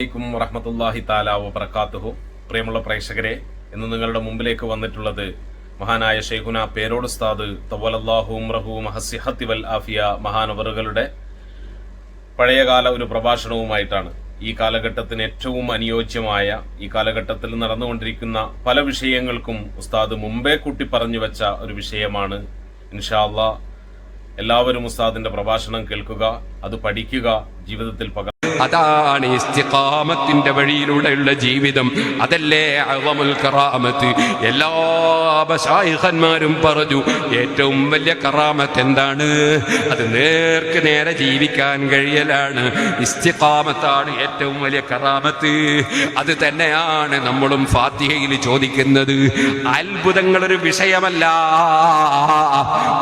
അലൈക്കും വറഹമത്തല്ലാഹി താല വബർക്കാത്തുഹു പ്രിയമുള്ള പ്രേക്ഷകരെ ഇന്ന് നിങ്ങളുടെ മുമ്പിലേക്ക് വന്നിട്ടുള്ളത് മഹാനായ ഷെയ്ഖുന പേരോട് ഉസ്താദ് തവലല്ലാഹു ഉംറഹു മഹസിഹത്തി വൽ ആഫിയ മഹാനവറുകളുടെ പഴയകാല ഒരു പ്രഭാഷണവുമായിട്ടാണ് ഈ കാലഘട്ടത്തിന് ഏറ്റവും അനുയോജ്യമായ ഈ കാലഘട്ടത്തിൽ നടന്നുകൊണ്ടിരിക്കുന്ന പല വിഷയങ്ങൾക്കും ഉസ്താദ് മുമ്പേ കൂട്ടി പറഞ്ഞു വെച്ച ഒരു വിഷയമാണ്. ഇൻഷാല്ല എല്ലാവരും ഉസ്താദിന്റെ പ്രഭാഷണം കേൾക്കുക അത് പഠിക്കുക ജീവിതത്തിൽ പക അതാണ് ഇസ്തിഖാമത്തിന്റെ വഴിയിലൂടെയുള്ള ജീവിതം. അതല്ലേ അവമുൽ കറാമത്ത്? എല്ലാ ബശായിഖന്മാരും പറഞ്ഞു ഏറ്റവും വലിയ കറാമത്ത് എന്താണ്? അത് നേർക്ക് നേരെ ജീവിക്കാൻ കഴിയലാണ്. ഇസ്തിഖാമത്താണ് ഏറ്റവും വലിയ കറാമത്ത്. അത് തന്നെയാണ് നമ്മളും ഫാത്തിഹയിൽ ചോദിക്കുന്നത്. അത്ഭുതങ്ങൾ ഒരു വിഷയമല്ല.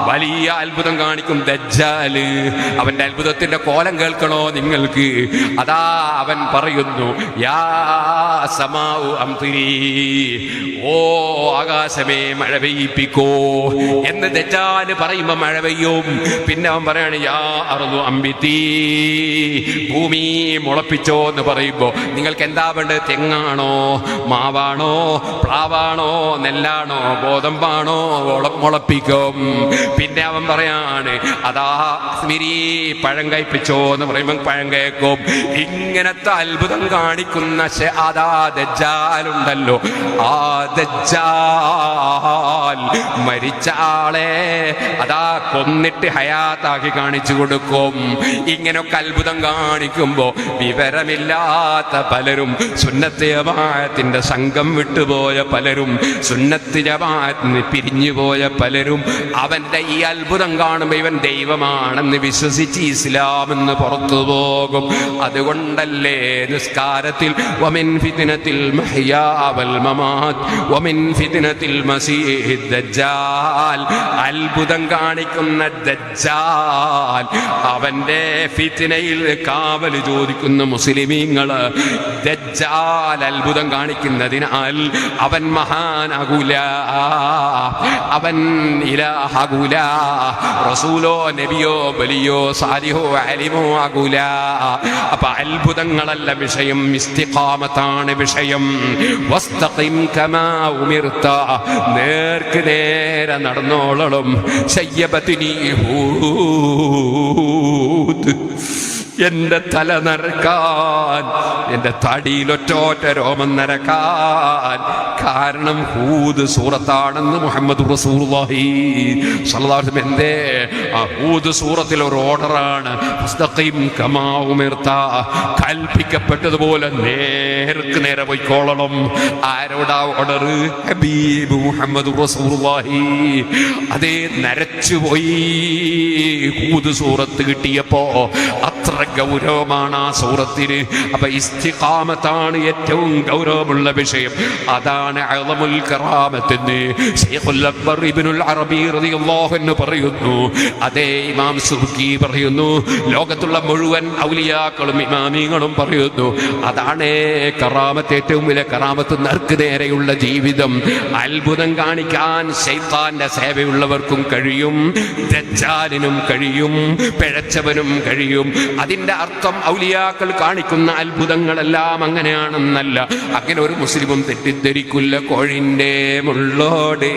വലിയ അത്ഭുതം കാണിക്കും ദജ്ജാൽ. അവന്റെ അത്ഭുതത്തിന്റെ കോലം കേൾക്കണോ നിങ്ങൾക്ക്? അതാ അവൻ പറയുന്നു യാ ഓ ആകാശമേ മഴ പെയ്യിപ്പിക്കോ. എന്ന് ദജ്ജാൽ പറയുമ്പോ മഴ പെയ്യും. പിന്നെ അവൻ പറയാണ് യാ അറുതു അമ്പിത്തി ഭൂമി മുളപ്പിച്ചോ എന്ന് പറയുമ്പോ നിങ്ങൾക്ക് എന്താ വേണ്ടത്? തെങ്ങാണോ മാവാണോ പ്ലാവാണോ നെല്ലാണോ ഗോതമ്പാണോ മുള- മുളപ്പിക്കും. പിന്നെ അവൻ പറയാണ് അതാ സ്മിരി പഴം കഴിപ്പിച്ചോ എന്ന് പറയുമ്പോൾ പഴം കേൾക്കും ഇങ്ങനത്തെ അത്ഭുതം കാണിക്കുന്ന അതാ ദജ്ജാലുണ്ടല്ലോ. ആ ദജ്ജാൽ മരിച്ച ആളെ അതാ കൊന്നിട്ട് ഹയാത്താക്കി കാണിച്ചു കൊടുക്കും. ഇങ്ങനൊക്കെ അത്ഭുതം കാണിക്കുമ്പോ വിവരമില്ലാത്ത പലരും സുന്നത്ത് ജമാഅത്തിന്റെ സംഘം വിട്ടുപോയ പലരും സുന്നത്ത് പിരിഞ്ഞുപോയ പലരും. അവന്റെ ഈ അത്ഭുതം കാണുമ്പോൾ ഇവൻ ദൈവമാണെന്ന് വിശ്വസിച്ച് ഇസ്ലാം എന്ന് പുറത്തു പോകും. അതുകൊണ്ടല്ലേ നിസ്കാരത്തിൽ വമിൻ വമിൻ ദജ്ജാൽ. അത്ഭുതം കാണിക്കുന്ന ദജ്ജാൽ. അവന്റെ ഫിത്തിനയിൽ കാവൽ ചോദിക്കുന്ന മുസ്ലിമീങ്ങൾ ദജ്ജാൽ അത്ഭുതം കാണിക്കുന്നതിനാൽ അവൻ മഹാനാകൂല അവൻ ഇലാഹാകൂല. റസൂലോ നബിയോ ബലിയോ സാലിഹോ അലിമോ ആകൂല അപ്പൊ അത്ഭുതങ്ങളല്ല വിഷയം ഇസ്തിഖാമത്താണ് വിഷയം. വസ്തഖിം കമാ ഉമിർത്ത. നേർക്ക് നേരെ നടന്നോളളും. ശയ്യബത്തിനി ഹൂദ് എന്റെ തല നരക്കാൻ എന്റെ തടിയിൽ ഒറ്റോറ്റ രോമം നരക്കാൻ കാരണം ഹൂദ് സൂറത്താണെന്ന് മുഹമ്മദ് അലൈഹി വസല്ലം എന്തേ? ആ ഹൂദ് സൂറത്തിൽ ഒരു ഓർഡറാണ്. കൽപ്പിക്കപ്പെട്ടതുപോലെ നേർക്ക് നേരെ പോയിക്കോളണം. ആരോടാ ഓർഡർ ഹബീബ് മുഹമ്മദ് റസൂലുള്ളാഹി. അതേ നരച്ചുപോയി ഹൂദ് സൂറത്ത് കിട്ടിയപ്പോ അത്ര ഗൗരവമാണ് ആ സൂറത്തിന് അപ്പൊ ഇസ്തിഖാമത്താണ് ഏറ്റവും ഗൗരവമുള്ള വിഷയം. അതാണ് അറബി പറയുന്നു. അതേ ഇമാം സുബ്കി പറയുന്നു. ലോകത്തുള്ള മുഴുവൻ ഔലിയാക്കളും ഇമാമിങ്ങളും പറയുന്നു. അതാണ് കറാമത്ത് ഏറ്റവും വലിയ കറാമത്ത് നർക്ക് നേരെയുള്ള ജീവിതം. അത്ഭുതം കാണിക്കാൻ ശൈത്താന്റെ സേവയുള്ളവർക്കും കഴിയും. കഴിയും. പിഴച്ചവനും കഴിയും. അതിന്റെ അർത്ഥം ഔലിയാക്കൾ കാണിക്കുന്ന അത്ഭുതങ്ങളെല്ലാം അങ്ങനെയാണെന്നല്ല. അങ്ങനെ ഒരു മുസ്ലിമും തെറ്റിദ്ധരിക്കില്ല. കോഴിന്റെ മുള്ളോട്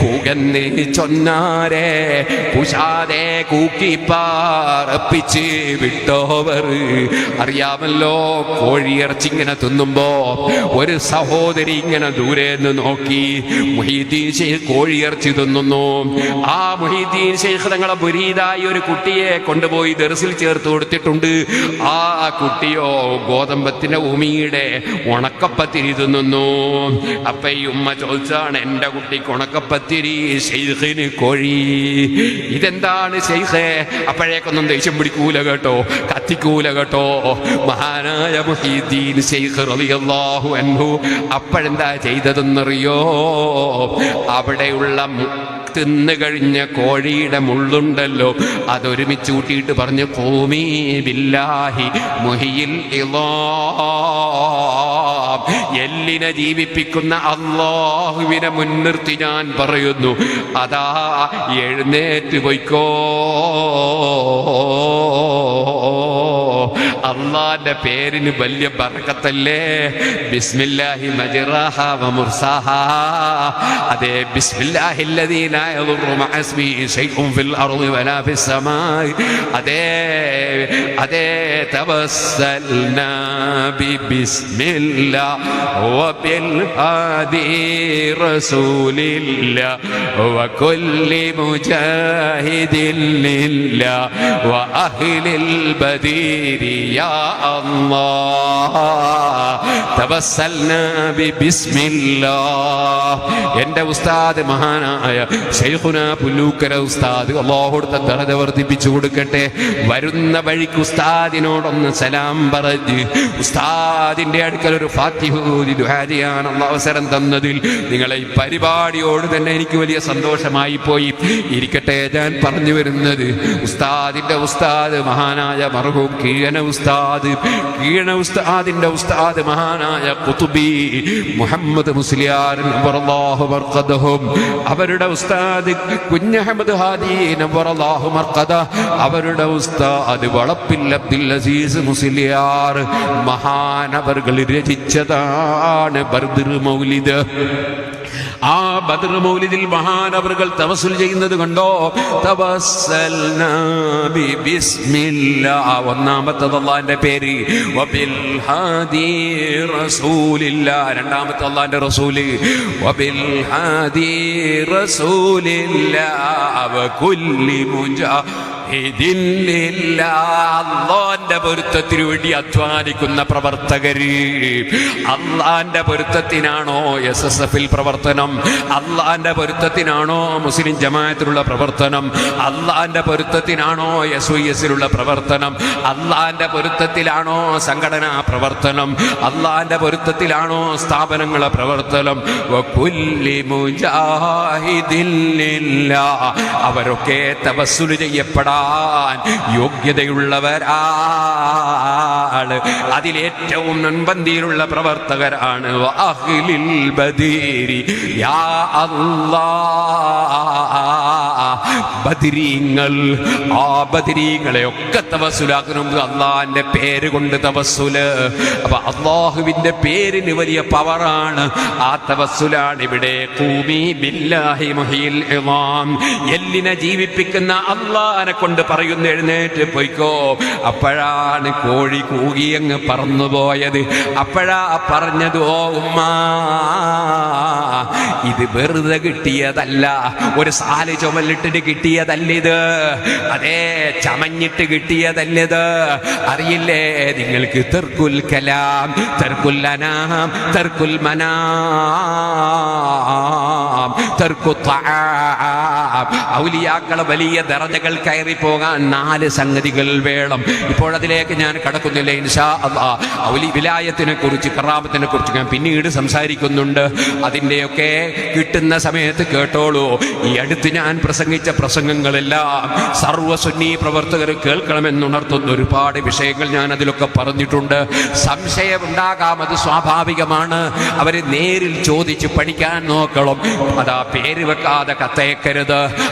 കൂകന്ന് ചൊന്നാരെ കുശാതെ കൂക്കിപ്പാറപ്പിച്ച് വിട്ടോവർ. അറിയാമല്ലോ കോഴിയിറച്ചി ഇങ്ങനെ തിന്നുമ്പോ ഒരു സഹോദരി ഇങ്ങനെ ദൂരെ നിന്ന് നോക്കി മുഹീദ്ദീൻ ഷെയ്ഖ് കോഴിയിറച്ചി തിന്നുന്നു. ആ മൊഹീദ്ദീൻ ഷെയ്ഖ് തങ്ങളെ മുരീതായി ഒരു കുട്ടിയെ കൊണ്ടുപോയി ദർസിൽ ചേർത്ത് കൊടുത്തിട്ടുണ്ട് ആ കുട്ടിയോ ഗോതമ്പത്തിന്റെ ഉമിയുടെ ഉണക്കപ്പത്തിരി തിന്നുന്നു അപ്പൊ ഈ ഉമ്മ ചോദിച്ചാണ് എന്റെ കുട്ടിക്ക് ഉണക്കപ്പത്തിരി ശൈഖിന് കോഴി. ഇതെന്താണ് ശൈഖേ? അപ്പോഴേക്കൊന്നും ദേഷ്യം പിടിക്കൂല കേട്ടോ കത്തിക്കൂല കേട്ടോ. മഹാനായ മുഹീദ്ദീൻ ശൈഖ് റളിയല്ലാഹു അൻഹു അപ്പോഴെന്താ ചെയ്തതെന്നറിയോ? അവിടെയുള്ള തിന്നു കഴിഞ്ഞ കോഴിയുടെ മുള്ളുണ്ടല്ലോ അതൊരുമിച്ച് കൂട്ടിയിട്ട് പറഞ്ഞു കോമീ ബില്ലാഹി എല്ലിനെ ജീവിപ്പിക്കുന്ന അള്ളാഹുവിനെ മുൻനിർത്തി ഞാൻ പറയുന്നു അതാ എഴുന്നേറ്റ് പൊയ്ക്കോ. അള്ളാന്റെ പേരിന് വലിയ ബർക്കത്തല്ലേ ബിസ്മില്ലാഹി മജ്റാഹ വ മുർസാഹ അതെ ബിസ്മില്ലാഹി الذي لا يضر مع اسمه شيء في الارض ولا في السماء അതെ അതെ തവസ്സൽനാ ബിസ്മില്ലാ وبالهادي رسول الله وكل مجاهد لله وأهل البدير يا الله تبسلنا ببسم الله എൻ്റെ ഉസ്താദ് മഹാനായ ഷെയ്ഖുന പുല്ലൂക്കര ഉസ്താദ് അള്ളാഹുടുത്ത ദറജ വർദ്ധിപ്പിച്ചു കൊടുക്കട്ടെ വരുന്ന വഴിക്ക് ഉസ്താദിനോടൊന്ന് സലാം പറഞ്ഞ് ഉസ്താദിന്റെ അടുക്കൽ ഒരു ഫാത്തിഹൂതി ദുആ ചെയ്യാനുള്ള അവസരം തന്നതിൽ നിങ്ങളെ ഈ പരിപാടിയോട് തന്നെ എനിക്ക് വലിയ സന്തോഷമായി പോയി ഇരിക്കട്ടെ ഞാൻ പറഞ്ഞു വരുന്നത് ഉസ്താദിന്റെ ഉസ്താദ് മഹാനായ മർഹൂം കീഴന ഉസ്താദ് കീഴന ഉസ്താദിന്റെ ഉസ്താദ് മഹാനായ കുത്തുബി മുഹമ്മദ് മുസ്ലിയാർ അവരുടെ ഉസ്താദ് കുഞ്ഞഹമ്മദ് ഹാദി അവരുടെ ഉസ്താദ് വളപ്പിൽ അബ്ദുൽ അസീസ് മുസ്ലിയാർ മഹാനവർകൾ രചിച്ചതാണ് ബർദിർ മൗലിദ്. ആ ബദർ മൗലിദിൽ മഹാനവറുകൾ തവസുൽ ചെയ്യുന്നത് കണ്ടോ? തവസ്സൽനാ ബി ബിസ്മില്ലാ ഒന്നാമത്തെ അള്ളാന്റെ പേര്. റസൂലില്ലാ. രണ്ടാമത്തെ അള്ളാന്റെ റസൂൽ. റസൂലില്ലാ. അള്ളാന്റെ പൊരുത്തത്തിനു വേണ്ടി അധ്വാനിക്കുന്ന പ്രവർത്തകര്. അള്ളാന്റെ പൊരുത്തത്തിനാണോ എസ് എസ് എഫിൽ പ്രവർത്തനം? അള്ളാന്റെ പൊരുത്തത്തിനാണോ മുസ്ലിം ജമായത്തിലുള്ള പ്രവർത്തനം? അള്ളാന്റെ പൊരുത്തത്തിനാണോ എസ് ഒ എസിലുള്ള പ്രവർത്തനം? അള്ളാന്റെ പൊരുത്തത്തിലാണോ സംഘടനാ പ്രവർത്തനം? അള്ളാന്റെ പൊരുത്തത്തിലാണോ സ്ഥാപനങ്ങളെ പ്രവർത്തനം. അവരൊക്കെ തപസ്സുലു ചെയ്യപ്പെടാൻ യോഗ്യതയുള്ളവരാണ് അതിലേറ്റവും മുൻപന്തിയിലുള്ള പ്രവർത്തകരാണ് യാ അല്ലാ ബദിരീങ്ങൾ ആ ബദിരീങ്ങളെ ഒക്കെ തവസുലാക്കണം അള്ളാഹിന്റെ പേര് കൊണ്ട് തവസുൽ അപ്പൊ അള്ളാഹുവിന്റെ പേരിന് വലിയ പവറാണ്. ആ തവസുലാണ് ഇവിടെ എല്ലിനെ ജീവിപ്പിക്കുന്ന അള്ളാഹിനെ കൊണ്ട് പറയുന്ന എഴുന്നേറ്റ് പോയിക്കോ. അപ്പോഴാണ് കോഴി കൂകി അങ്ങ് പറന്നുപോയത്. അപ്പോഴാ പറഞ്ഞത് ഓ ഉമ്മ ഇത് വെറുതെ കിട്ടിയതല്ല. ഒരു സാൽ ചുമലിട്ടിട്ട് കിട്ടിയതല്ല ഇത് അതേ ചമഞ്ഞിട്ട് കിട്ടിയതല്ലിത്. അറിയില്ലേ നിങ്ങൾക്ക് തെർക്കുൽ കലാം തെർക്കുൽ അനാം തെർക്കുൽ മനാം തെർക്കു ഔലിയാക്കളെ വലിയ ദറജകൾ കയറി പോകാൻ നാല് സംഗതികൾ വേണം. ഇപ്പോഴതിലേക്ക് ഞാൻ കടക്കുന്നില്ല. ഇൻഷാ അള്ളാ ഔലി വിലായത്തിനെ കുറിച്ച് കറാമത്തിനെ കുറിച്ച് ഞാൻ പിന്നീട് സംസാരിക്കുന്നുണ്ട്. അതിന്റെയൊക്കെ കിട്ടുന്ന സമയത്ത് കേട്ടോളൂ. ഈ അടുത്ത് ഞാൻ പ്രസംഗിച്ച പ്രസംഗങ്ങളെല്ലാം സർവസുന്നീ പ്രവർത്തകർ കേൾക്കണമെന്നുണർത്തുന്ന ഒരുപാട് വിഷയങ്ങൾ ഞാൻ അതിലൊക്കെ പറഞ്ഞിട്ടുണ്ട്. സംശയമുണ്ടാകാം അത് സ്വാഭാവികമാണ്. അവരെ നേരിൽ ചോദിച്ച് പഠിക്കാൻ നോക്കണം. അതാ പേര് വെക്കാതെ കത്തയക്കരുത്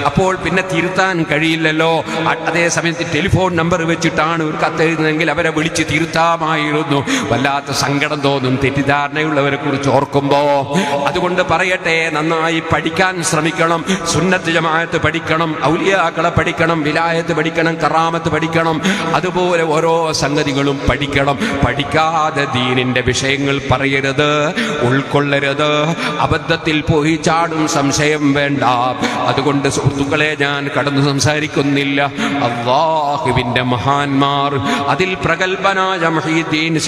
അപ്പോൾ പിന്നെ തിരുത്താൻ കഴിയില്ലല്ലോ. അതേ സമയത്ത് ടെലിഫോൺ നമ്പർ വെച്ചിട്ടാണ് ഒരു കത്തെഴുതുന്നതെങ്കിൽ അവരെ വിളിച്ച് തിരുത്താമായിരുന്നു. വല്ലാത്ത സങ്കടം തോന്നും തെറ്റിദ്ധാരണയുള്ളവരെ കുറിച്ച് ഓർക്കുമ്പോൾ അതുകൊണ്ട് പറയട്ടെ നന്നായി പഠിക്കാൻ ശ്രമിക്കണം. സുന്നത്ത് ജമാഅത്ത് പഠിക്കണം. ഔലിയാക്കളെ പഠിക്കണം. വിലായത്ത് പഠിക്കണം. കറാമത്ത് പഠിക്കണം. അതുപോലെ ഓരോ സംഗതികളും പഠിക്കണം. പഠിക്കാതെ ദീനിന്റെ വിഷയങ്ങൾ പറയരുത്. ഉൾക്കൊള്ളരുത്. അബദ്ധത്തിൽ പോയി ചാടും സംശയം വേണ്ട. അതുകൊണ്ട് സുഹൃത്തുക്കളെ ഞാൻ കടന്നു സംസാരിക്കുന്നില്ല. അള്ളാഹുവിന്റെ മഹാന്മാർ. അതിൽ പ്രഗത്ഭനായ മഹീദ്ദീൻ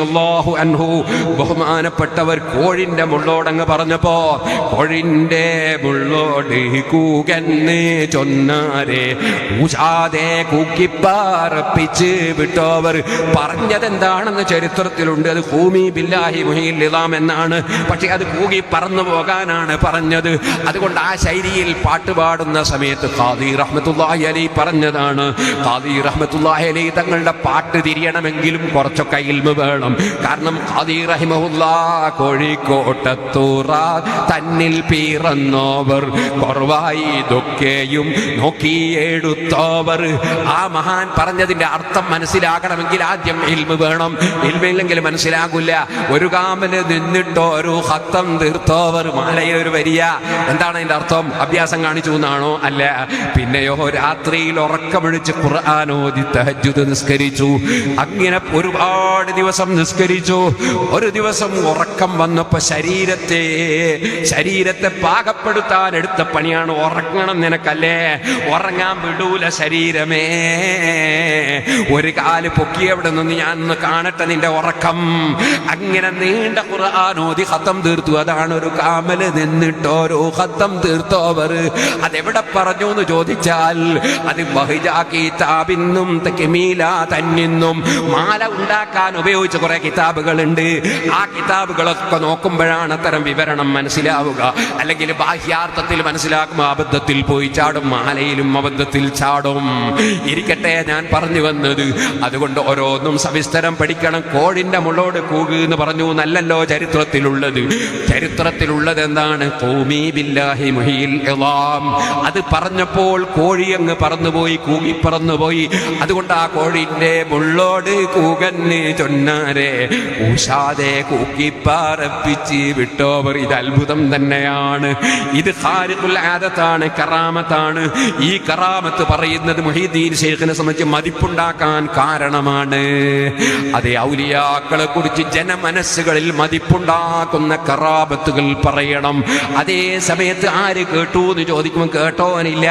അള്ളാഹു അൻഹു ബഹുമാനപ്പെട്ടവർ കോഴിന്റെ മുള്ളോടങ്ങ് പറഞ്ഞപ്പോ കോഴിന്റെ മുള്ളോട് കൂകന്ന് ചൊന്നാരെ ഊശാതെ കൂക്കിപ്പാറപ്പിച്ച് വിട്ടോവർ. പറഞ്ഞതെന്താണെന്ന് ചരിത്രത്തിലുണ്ട്. അത് ഭൂമി ബില്ലാഹി മുഹിൽ എന്നാണ്. പക്ഷെ അത് കൂകി പറന്നു പോകാനാണ് പറഞ്ഞത്. അതുകൊണ്ട് ആ ശൈലിയിൽ പാട്ട് പാടുന്ന സമയത്ത് ഖാദി റഹ്മത്തുല്ലാഹി അലി പറഞ്ഞതാണ് ഖാദി റഹ്മത്തുല്ലാഹി അലി തങ്ങളുടെ പാട്ട് തിരിയണമെങ്കിലും കുറച്ചൊക്കെ ഇൽമ വേണം. കാരണം ഖാദി റഹിമഹുല്ലാ കോഴിക്കോട്ടത്തൂറ തന്നിൽ പീറന്നോവർ കുറവായി ഇതൊക്കെയും നോക്കിയെടുത്തോവർ ആ മഹാൻ പറഞ്ഞതിന്റെ അർത്ഥം മനസ്സിലാകണമെങ്കിൽ ആദ്യം ഇൽമ വേണം. ഇൽമില്ലെങ്കിൽ മനസ്സിലാകില്ല ഒരു കാമൽ നിന്നിട്ടോ ഒരു ഹത്തം തീർത്തോവർ മാലയിൽ ഒരു വരിയ. എന്താണ് അതിന്റെ അർത്ഥം? അഭ്യാസം കാണിച്ചു എന്നാണോ? അല്ല. പിന്നെയോ രാത്രിയിൽ ഉറക്കമൊഴിച്ച് ഖുർആാനോദി തഹജുദ് നിസ്കരിച്ചു. അങ്ങനെ ഒരുപാട് ദിവസം നിസ്കരിച്ചു. ഒരു ദിവസം ഉറക്കം വന്നപ്പോ ശരീരത്തെ ശരീരത്തെ പാകപ്പെടുത്താൻ എടുത്ത പണിയാണ് ഉറങ്ങണം നിനക്കല്ലേ? ഉറങ്ങാൻ വിടൂല ശരീരമേ. ഒരു കാൽ പൊക്കിയവിടെ നിന്ന് ഞാൻ ഒന്ന് കാണട്ടെ നിന്റെ ഉറക്കം. അങ്ങനെ നീണ്ട ഖുർആാനോദി ഹത്തം തീർത്തു. അതാണ് ഒരു കാമൽ നിന്നിട്ടോരോ ഹത്തം തീർത്തോവർ. അതെവിടെ പറഞ്ഞു എന്ന് ചോദിച്ചാൽ അത് ബഹിജാക്കിതാബിന്നും തെക്കിമീല തന്നിന്നും. മാല ഉണ്ടാക്കാൻ ഉപയോഗിച്ച കുറെ കിതാബുകളുണ്ട്. ആ കിതാബുകളൊക്കെ നോക്കുമ്പോഴാണ് അത്തരം വിവരണം മനസ്സിലാവുക. അല്ലെങ്കിൽ ബാഹ്യാർത്ഥത്തിൽ മനസ്സിലാക്കും അബദ്ധത്തിൽ പോയി ചാടും മാലയിലും അബദ്ധത്തിൽ ചാടും. ഇരിക്കട്ടെ ഞാൻ പറഞ്ഞു വന്നത് അതുകൊണ്ട് ഓരോന്നും സവിസ്തരം പഠിക്കണം. കോഴിന്റെ മുള്ളോട് കൂക് എന്ന് പറഞ്ഞു നല്ലല്ലോ ചരിത്രത്തിലുള്ളത്. ചരിത്രത്തിലുള്ളത് എന്താണ് അത് പറഞ്ഞപ്പോൾ കോഴി അങ്ങ് പറന്നുപോയി കൂകി പറന്നുപോയി. അതുകൊണ്ട് ആ കോഴിന്റെ മുള്ളോട് കൂകന്ന് ചൊന്നാരെ ഊശാതെ കൂക്കി പാറപ്പിച്ച് വിട്ടോവർ ഇത് അത്ഭുതം തന്നെയാണ്. ഇത് ഖാരിഖുൽ ആദത്താണ് കറാമത്താണ്. ഈ കറാമത്ത് പറയുന്നത് മുഹീദ്ദീൻ ശേഖിനെ സംബന്ധിച്ച് മതിപ്പുണ്ടാക്കാൻ കാരണമാണ്. അതേ ഔലിയാക്കളെ കുറിച്ച് ജനമനസ്സുകളിൽ മതിപ്പുണ്ടാക്കുന്ന കറാപത്തുകൾ പറയണം. അതേ സമയത്ത് ആര് കേട്ടു എന്ന് ചോദിക്കുമ്പോൾ കേട്ടോനില്ല.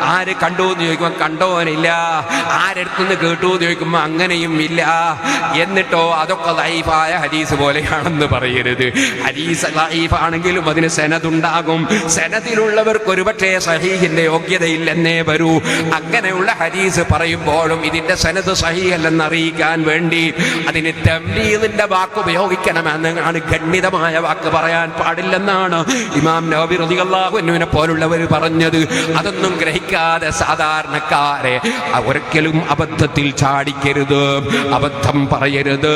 ആര് കണ്ടു എന്ന് ചോദിക്കുമ്പോൾ കണ്ടോനില്ല. ആരെടുത്തുനിന്ന് കേട്ടു എന്ന് ചോദിക്കുമ്പോൾ അങ്ങനെയും ഇല്ല. എന്നിട്ടോ അതൊക്കെ ലൈഫായ ഹദീസ് പോലെയാണെന്ന് പറയരുത്. ഹദീസ് ലൈഫ് ആണെങ്കിലും അതിന് സെനതുണ്ടാകും സെനതിലുള്ളവർക്ക് ഒരുപക്ഷെ സഹീഹിന്റെ യോഗ്യതയില്ലെന്നേ വരൂ. അങ്ങനെയുള്ള ഹദീസ് പറയുമ്പോഴും ഇതിന്റെ സെനത് സഹിയല്ലെന്ന് അറിയിക്കാൻ വേണ്ടി അതിന് തംബീദിന്റെ വാക്ക് ഉപയോഗിക്കണമെന്നാണ് ഖണ്ഡിതമായ വാക്ക് പറയാൻ പാടില്ലെന്നാണ് ഇമാം നബി റളിയല്ലാഹുവിനെ പോലുള്ളവർ പറഞ്ഞത്. അതൊന്നും ഗ്രഹിക്കാതെ സാധാരണക്കാരെ ഒരിക്കലും അബദ്ധത്തിൽ ചാടിക്കരുത് അബദ്ധം പറയരുത്.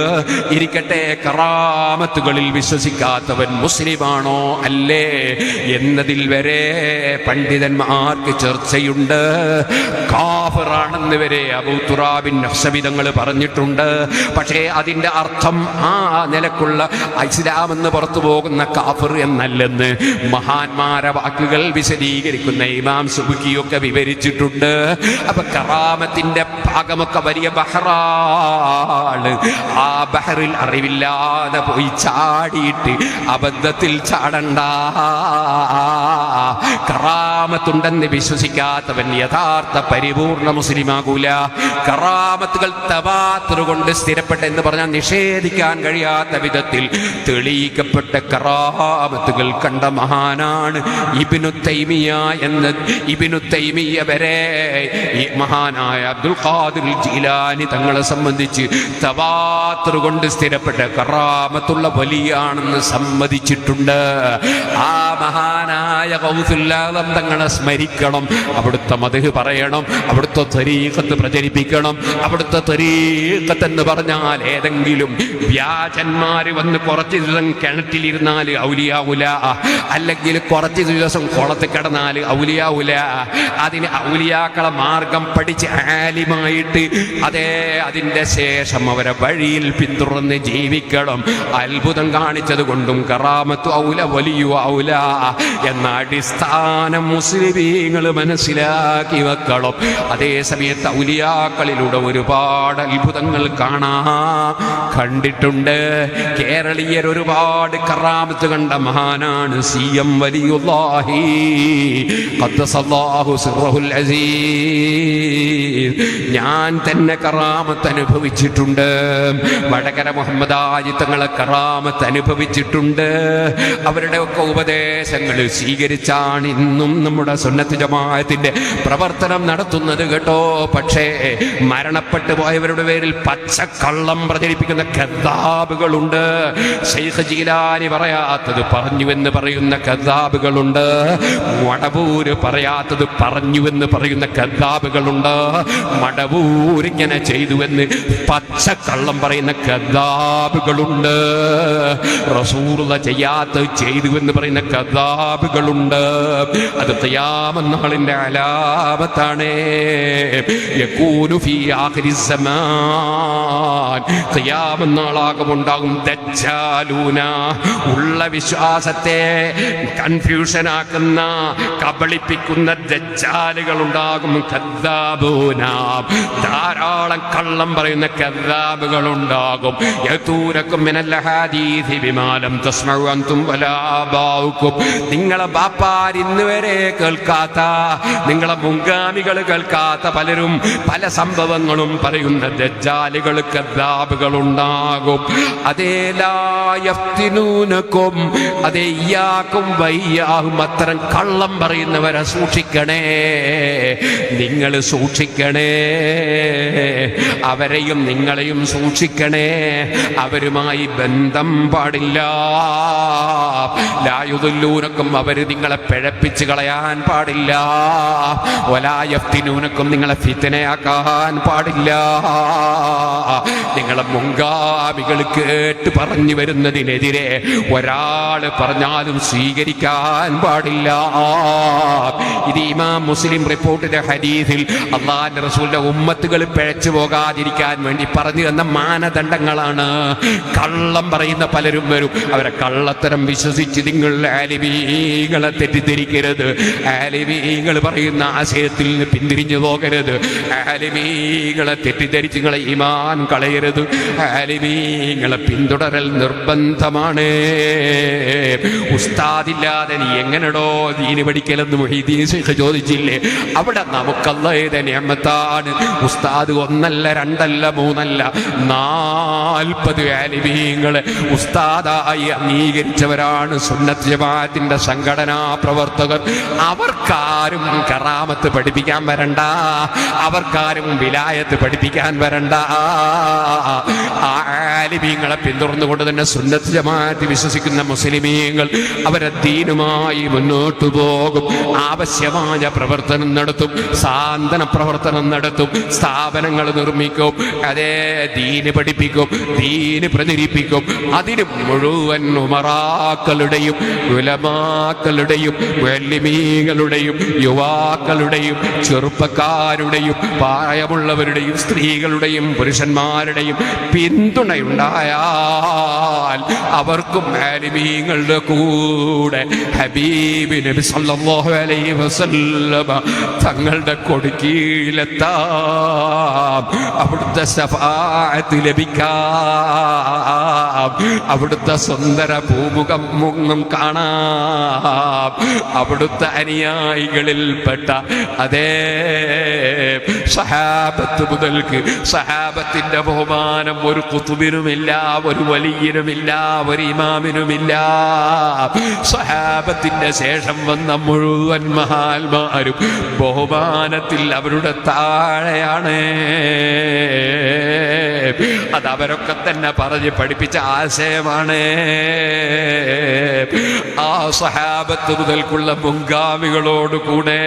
ഇരിക്കട്ടെ കറാമത്തുകളിൽ വിശ്വസിക്കാത്തവൻ മുസ്ലിമാണോ അല്ലേ? എന്നതിൽ വരെ പണ്ഡിതന്മാർക്ക് ചർച്ചയുണ്ട്. കാഫറാണെന്ന് വരെ അബൂത്തുറാബിൻ നഫ്സവിധങ്ങൾ പറഞ്ഞിട്ടുണ്ട്. പക്ഷേ അതിന്റെ അർത്ഥം ആ നിലക്കുള്ള ഇസ്ലാം എന്ന് പുറത്തു പോകുന്ന കാഫർ എന്നല്ലെന്ന് മഹാന്മാരെ വാക്കുകൾ വിശദീകരിക്കുന്ന ഇമാം സുബുക്കിയൊക്കെ വിവരിച്ചിട്ടുണ്ട്. അപ്പൊ കറാമത്തിന്റെ ഭാഗമൊക്കെ വലിയ ബഹറാണ്. ആ ബഹറിൽ അറിവില്ലാതെ പോയി ചാടിയിട്ട് അബദ്ധത്തിൽ ചാടണ്ട. കറാമത്തുണ്ടെന്ന് വിശ്വസിക്കാത്തവൻ യഥാർത്ഥ പരിപൂർണ മുസ്ലിമാകൂല. കറാമത്തുകൾ തവാത്തറുകൊണ്ട് സ്ഥിരപ്പെട്ട എന്ന് പറഞ്ഞാൽ നിഷേധിക്കാൻ കഴിയാത്ത വിധത്തിൽ തെളിയിക്കപ്പെട്ട കറാമത്തുകൾ കണ്ട മഹാനാണ് ഇബിനു തൈമിയ എന്ന് ഇബിനു തൈമിയ വരെ ഈ മഹാനായ അബ്ദുൽ ഖാദിർ ജീലാനി തങ്ങളെ സംബന്ധിച്ച് തവാത്തറുകൊണ്ട് സ്ഥിരപ്പെട്ട കറാമത്തുള്ള വലിയാണെന്ന് സമ്മതിച്ചിട്ടുണ്ട്. ആ മഹാനായ കൗസുല്ലാദം തങ്ങളെ സ്മരിക്കണം. അവിടുത്തെ മതഹ് പറയണം. അവിടുത്തെ തരീഖത്ത് പ്രചരിപ്പിക്കണം. അവിടുത്തെ തരീഖത്ത് എന്ന് പറഞ്ഞാൽ ഏതെങ്കിലും വ്യാജന്മാര് വന്ന് കുറച്ച് ദിവസം കിണറ്റിലിരുന്നാൽ ഔലിയാവുല അല്ലെങ്കിൽ കുറച്ച് ദിവസം കുളത്ത് കിടന്നാൽ ഔലിയാവുല അതിന് ഔലിയാക്കളെ മാർഗം പഠിച്ച് ആലിമായിട്ട് അതേ അതിന്റെ ശേഷം അവരെ വഴിയിൽ പിന്തുടർന്ന് ജീവിക്കണം. അത്ഭുതം കാണിച്ചത് കൊണ്ടും കറാമത്ത് ഔല വലിയ ഔല എന്ന അടിസ്ഥാനം മുസ്ലിമീങ്ങൾ മനസ്സിലാക്കി വെക്കണം. അതേ സമയത്ത് ഔലിയാക്കളിലൂടെ ഒരുപാട് അത്ഭുതങ്ങൾ കാണാ. കണ്ടിട്ടുണ്ട് കേരളീയർ ഒരുപാട് കറാമത്ത് കണ്ട മഹാനാണ് സി എം വലിയുല്ലാഹി ഞാൻ തന്നെ കറാമത്ത് അനുഭവിച്ചിട്ടുണ്ട്. വടകര മുഹമ്മദ് ആജിത്തങ്ങളെ കറാമത്ത് അനുഭവിച്ചിട്ടുണ്ട്. അവരുടെ ഒക്കെ ഉപദേശങ്ങൾ സ്വീകരിച്ചാണ് ഇന്നും നമ്മുടെ സുന്നത്ത് ജമാഅത്തിന്റെ പ്രവർത്തനം നടത്തുന്നത് കേട്ടോ. പക്ഷേ മരണപ്പെട്ടു പോയവരുടെ പേരിൽ പച്ചക്കള്ളം പ്രചരിപ്പിക്കുന്ന കദാബുകളുണ്ട് ശൈഖ് ജീലാനി പറയാത്തത് പറഞ്ഞു എന്ന് പറയുന്ന കഥാബുകളുണ്ട് മടവൂര് പറയാത്തത് പറഞ്ഞുവെന്ന് പറയുന്ന കഥാബുകളുണ്ട് മടവൂർ ഇങ്ങനെ ചെയ്തുവെന്ന് പച്ചക്കള്ളം പറയുന്ന കദ്ദാബുകളുണ്ട് റസൂറുള്ള ചെയ്യാത്തത് ചെയ്തുവെന്ന് പറയുന്ന കഥാബുകളുണ്ട് അത് തയ്യാമെന്നാളിന്റെ അലാപത്താണേ യകൂനു ഫീ ഖിയാമന്നാളാകുമുണ്ടാകും ദജ്ജാലൂന. ഉള്ള വിശ്വാസത്തെ കൺഫ്യൂഷൻ ആക്കുന്ന കബളിപ്പിക്കുന്ന ദജ്ജാലുകൾ ഉണ്ടാകും കദ്ദാബൂന. ധാരാളം കള്ളം പറയുന്ന കദ്ദാബുകൾ ഉണ്ടാകും യതൂരക്കും മിനൽ ഹാദീസി ബിമാലം തസ്മഉ അൻതും വലാ ആബാഉക്കും നിങ്ങളെ ബാപ്പാർ ഇന്ന് വരെ കേൾക്കാത്ത നിങ്ങളെ മുൻഗാമികൾ കേൾക്കാത്ത പലരും പല സംഭവങ്ങളും പറയുന്ന ദജ്ജാലുകൾ കദ്ദാബുകൾ ഉണ്ടാകും അതേലായഫ്തിനൂനക്കും അതേ ഇയാക്കും വയ്യാകും അത്തരം കള്ളം പറയുന്നവരെ സൂക്ഷിക്കണേ. നിങ്ങൾ സൂക്ഷിക്കണേ. അവരെയും നിങ്ങളെയും സൂക്ഷിക്കണേ. അവരുമായി ബന്ധം പാടില്ല. ലായുതുല്ലൂനക്കും അവർ നിങ്ങളെ പിഴപ്പിച്ച് കളയാൻ പാടില്ല. ഒലായഫ്തിനൂനക്കും നിങ്ങളെ ഫിത്തനയാക്കാൻ പാടില്ല. നിങ്ങളെ മുങ്കാമികൾ കേട്ട് പറഞ്ഞു വരുന്നതിനെതിരെ ഒരാൾ പറഞ്ഞാലും സ്വീകരിക്കാൻ പാടില്ല. ഇത് ഇമാം മുസ്ലിം റിപ്പോർട്ടിന്റെ ഹരീതിൽ അള്ളാഹിന്റെ റസൂലിന്റെ ഉമ്മത്തുകൾ പിഴച്ചു പോകാതിരിക്കാൻ വേണ്ടി പറഞ്ഞു തന്ന മാനദണ്ഡങ്ങളാണ്. കള്ളം പറയുന്ന പലരും വരും. അവരെ കള്ളത്തരം വിശ്വസിച്ച് നിങ്ങൾ ആലിവീകളെ തെറ്റിദ്ധരിക്കരുത്. ആലിവീകൾ പറയുന്ന ആശയത്തിൽ നിന്ന് പിന്തിരിഞ്ഞു പോകരുത്. ആലിമീങ്ങളെ തെറ്റിദ്ധരിച്ച് നിങ്ങളെ ഈമാൻ കളയരുത്. ആലിമീങ്ങളെ പിന്തുടരൽ നിർബന്ധമാണ്. ഉസ്താദില്ലാതെ നീ എങ്ങനെടോ ദീന് പഠിക്കലെന്ന് മൊഹീദീൻ ശൈഖ് ചോദിച്ചില്ലേ? അവിടെ നമുക്കല്ലേതെ നിയമത്താണ്? ഉസ്താദ് ഒന്നല്ല രണ്ടല്ല മൂന്നല്ല നാൽപ്പത് ആലിമീങ്ങളെ ഉസ്താദായി അംഗീകരിച്ചവരാണ് സുന്നത്ത് ജമാഅത്തിന്റെ സംഘടനാ പ്രവർത്തകർ. അവർക്കാരും കറാമത്ത് പഠിപ്പിക്കാൻ വരണ്ട. അവർക്കാരും വിലായത്ത് പഠിപ്പിക്കാൻ വരണ്ട. ആലിമീങ്ങളെ പിന്തുടർന്നുകൊണ്ട് തന്നെ സുന്നത്ത് വിശ്വസിക്കുന്ന മുസ്ലിമീങ്ങൾ അവരെ ദീനുമായി മുന്നോട്ടു പോകും. ആവശ്യമായ പ്രവർത്തനം നടത്തും സാന്ത്വന പ്രവർത്തനം നടത്തും സ്ഥാപനങ്ങൾ നിർമ്മിക്കും അതേ ദീന് പഠിപ്പിക്കും ദീന് പ്രചരിപ്പിക്കും അതിന് മുഴുവൻ ഉമറാക്കളുടെയും ഉലമാക്കളുടെയും വെല്ലിമീകളുടെയും യുവാക്കളുടെയും ചെറുപ്പക്കാരുടെയും പ്രായമുള്ളവരുടെയും സ്ത്രീകളുടെയും പുരുഷന്മാരുടെയും പിന്തുണയുണ്ടായാൽ അവർക്കും ആലിമീങ്ങളുടെ കൂടെ ഹബീബ് നബി സല്ലല്ലാഹു അലൈഹി വസല്ലമ തങ്ങളുടെ കൊടുക്കീലെത്താം അവിടുത്തെ ശഫാഅത്ത് ലഭിക്കാം. അവിടുത്തെ സുന്ദര ഭൂമുഖം മുങ്ങും കാണാം. അവിടുത്തെ അനുയായികളിൽപ്പെട്ട അതേ സഹാബത്ത് മുതൽക്ക് സഹാബത്തിന്റെ ബഹുമാനം ഒരു കുത്തുബിനുമില്ല ഒരു വലിയനുമില്ല ഒരു ഇമാമിനുമില്ല. സഹാബത്തിന്റെ ശേഷം വന്ന മുഴുവൻ മഹാത്മാരും ബഹുമാനത്തിൽ അവരുടെ താഴെയാണ്. അത് അവരൊക്കെ തന്നെ പറഞ്ഞ് പഠിപ്പിച്ച ആശയമാണ്. ആ സഹാബത്ത് മുതൽക്കുള്ള മുൻഗാമികളോട് കൂടെ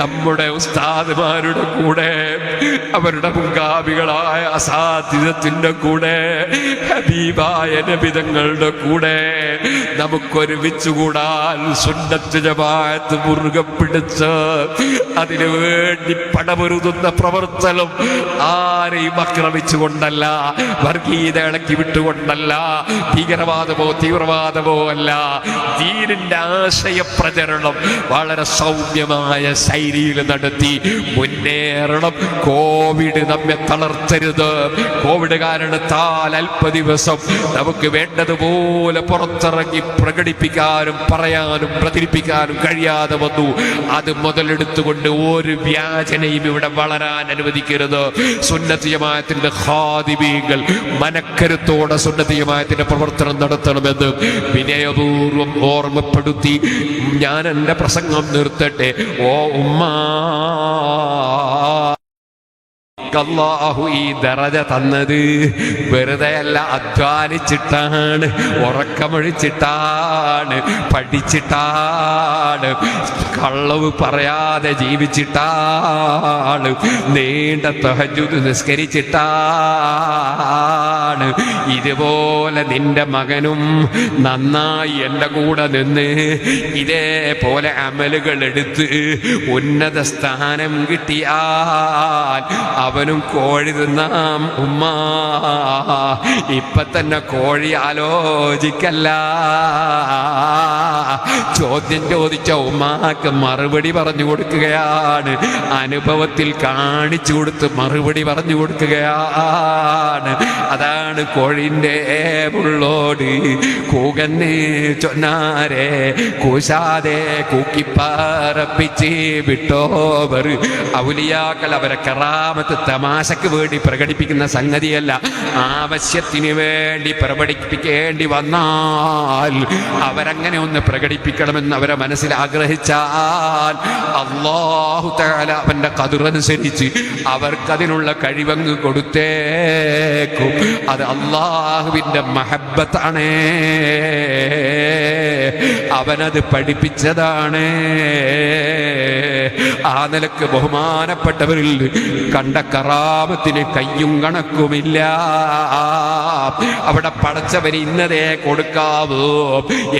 നമ്മുടെ ഉസ്താദുമാരുടെ കൂടെ അവരുടെ മുങ്കാവികളായ അസാധ്യതത്തിന്റെ കൂടെ ഹബീബായ നബിതങ്ങളുടെ കൂടെ നമുക്കൊരുമിച്ച് കൂടാൻ സുന്നത്ത് ജമാഅത്ത് മുറുകെ പിടിച്ച് അതിനു വേണ്ടി പടപൊരുതുന്ന പ്രവർത്തനം ആരെയും ആക്രമിച്ചുകൊണ്ടല്ല വർഗീയത ഇളക്കി വിട്ടുകൊണ്ടല്ല ഭീകരവാദമോ തീവ്രവാദമോ അല്ല. ദീനിന്റെ ആശയ പ്രചരണം വളരെ സൗമ്യമായ ശൈലിയിൽ നടത്തി മുന്നേറണം. കോവിഡ് നമ്മെ തളർത്തരുത്. കോവിഡ് കാരണത്താൽ അല്പ ദിവസം നമുക്ക് വേണ്ടതുപോലെ പുറത്തിറങ്ങി പ്രകടിപ്പിക്കാനും പറയാനും പ്രചരിപ്പിക്കാനും കഴിയാതെ വന്നു. അത് മുതലെടുത്തുകൊണ്ട് ഒരു വ്യാജനയും ഇവിടെ വളരാൻ അനുവദിക്കരുത്. സുന്നത്ത് ജമാഅത്തിന്റെ ഖാദിബീങ്ങൾ മനക്കരുത്തോടെ സുന്നത്ത് ജമാഅത്തിന്റെ പ്രവർത്തനം നടത്തണമെന്ന് വിനയപൂർവം ഓർമ്മപ്പെടുത്തി ഞാൻ എന്റെ പ്രസംഗം നിർത്തട്ടെ. ഓ ഉമ്മ. അല്ലാഹു ഈ ദറജ തന്നത്. വെറുതെ അല്ല അധ്വാനിച്ചിട്ടാണ് ഉറക്കമൊഴിച്ചിട്ടാണ് പഠിച്ചിട്ടാണ് കള്ളവ് പറയാതെ ജീവിച്ചിട്ടാണ് നീണ്ട തഹജുദ് നിസ്കരിച്ചിട്ടാണ്. ഇതുപോലെ നിന്റെ മകനും നന്നായി എന്റെ കൂടെ നിന്ന് ഇതേപോലെ അമലുകൾ എടുത്ത് ഉന്നത സ്ഥാനം കിട്ടിയാൽ അവനും കോഴി തിന്നാം. ഉമ്മ ഇപ്പൊ തന്നെ കോഴി ആലോചിക്കല്ല. ചോദ്യം ചോദിച്ച ഉമ്മാക്ക് മറുപടി പറഞ്ഞു കൊടുക്കുകയാണ്. അനുഭവത്തിൽ കാണിച്ചു കൊടുത്ത് മറുപടി പറഞ്ഞു കൊടുക്കുകയാണ്. അതാണ് കോഴിന്റെ മുള്ളോട് കൂകന്ന് ചൊന്നാരെ കൂശാതെ കൂക്കിപ്പാറപ്പിച്ച് വിട്ടോവർ. ഔലിയാക്കൾ അവരെ കറാമത്ത് തമാശക്ക് വേണ്ടി പ്രകടിപ്പിക്കുന്ന സംഗതിയല്ല. ആവശ്യത്തിന് വേണ്ടി പ്രകടിപ്പിക്കേണ്ടി വന്നാൽ അവരങ്ങനെ ഒന്ന് പ്രകടിപ്പിക്കണമെന്ന് അവരെ മനസ്സിൽ ആഗ്രഹിച്ചാൽ അള്ളാഹു തആല അവന്റെ കതിറനുസരിച്ച് അവർക്കതിനുള്ള കഴിവങ്ങ് കൊടുത്തേക്കും. അത് അള്ളാഹുവിന്റെ മഹബത്താണേ. അവനത് പഠിപ്പിച്ചതാണ്. ആ നിലയ്ക്ക് ബഹുമാനപ്പെട്ടവരിൽ കണ്ട കറാമത്തിന് കയ്യും കണക്കുമില്ല. അവിടെ പടച്ചവന് ഇന്നതേ കൊടുക്കാവൂ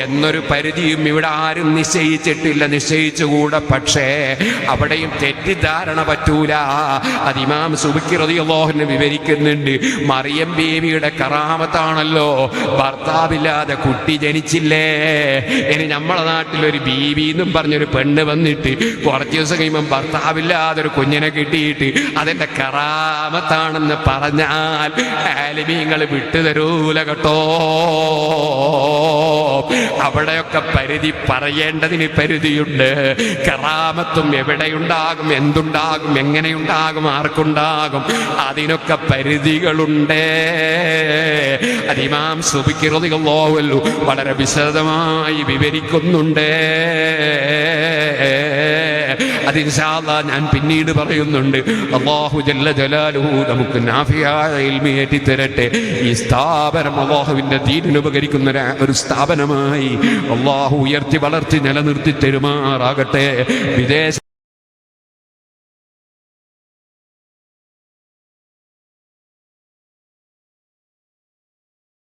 എന്നൊരു പരിധിയും ഇവിടെ ആരും നിശ്ചയിച്ചിട്ടില്ല നിശ്ചയിച്ചുകൂടെ. പക്ഷേ അവിടെയും തെറ്റിദ്ധാരണ പറ്റൂല. അതിമാം സുബിക്കിറതിയോഹന് വിവരിക്കുന്നുണ്ട്. മറിയം ബേബിയുടെ കറാമത്താണല്ലോ. ഭർത്താവില്ലാതെ കുട്ടി ജനിച്ചില്ലേ? ഇനി നമ്മളെ നാട്ടിൽ ഒരു ബീവി എന്നും പറഞ്ഞൊരു പെണ്ണ് വന്നിട്ട് കുറച്ച് ദിവസം കഴിയുമ്പം ഭർത്താവില്ലാതെ ഒരു കുഞ്ഞിനെ കിട്ടിയിട്ട് അതിന്റെ കറാമത്താണെന്ന് പറഞ്ഞാൽ ആലിമീങ്ങൾ വിട്ടുതരൂല കേട്ടോ. അവിടെയൊക്കെ പരിധി പറയേണ്ടതിന് പരിധിയുണ്ട്. കറാമത്തും എവിടെയുണ്ടാകും എന്തുണ്ടാകും എങ്ങനെയുണ്ടാകും ആർക്കുണ്ടാകും അതിനൊക്കെ പരിധികളുണ്ട്. അതിമാം സുബിക്കിറതികളോവല്ലു വളരെ വിശദമായി വിവരിക്കുന്നുണ്ട്. അത് ഇൻഷാല്ലാ ഞാൻ പിന്നീട് പറയുന്നുണ്ട്. അള്ളാഹു ജല്ല ജലാലുഹു നമുക്ക് നാഫിയായി തരട്ടെ ഈ സ്ഥാപനം അള്ളാഹുവിന്റെ ദീനിന് ഉപകരിക്കുന്ന ഒരു സ്ഥാപനമായി അള്ളാഹു ഉയർത്തി വളർത്തി നിലനിർത്തി തരുമാറാകട്ടെ. വിദേശ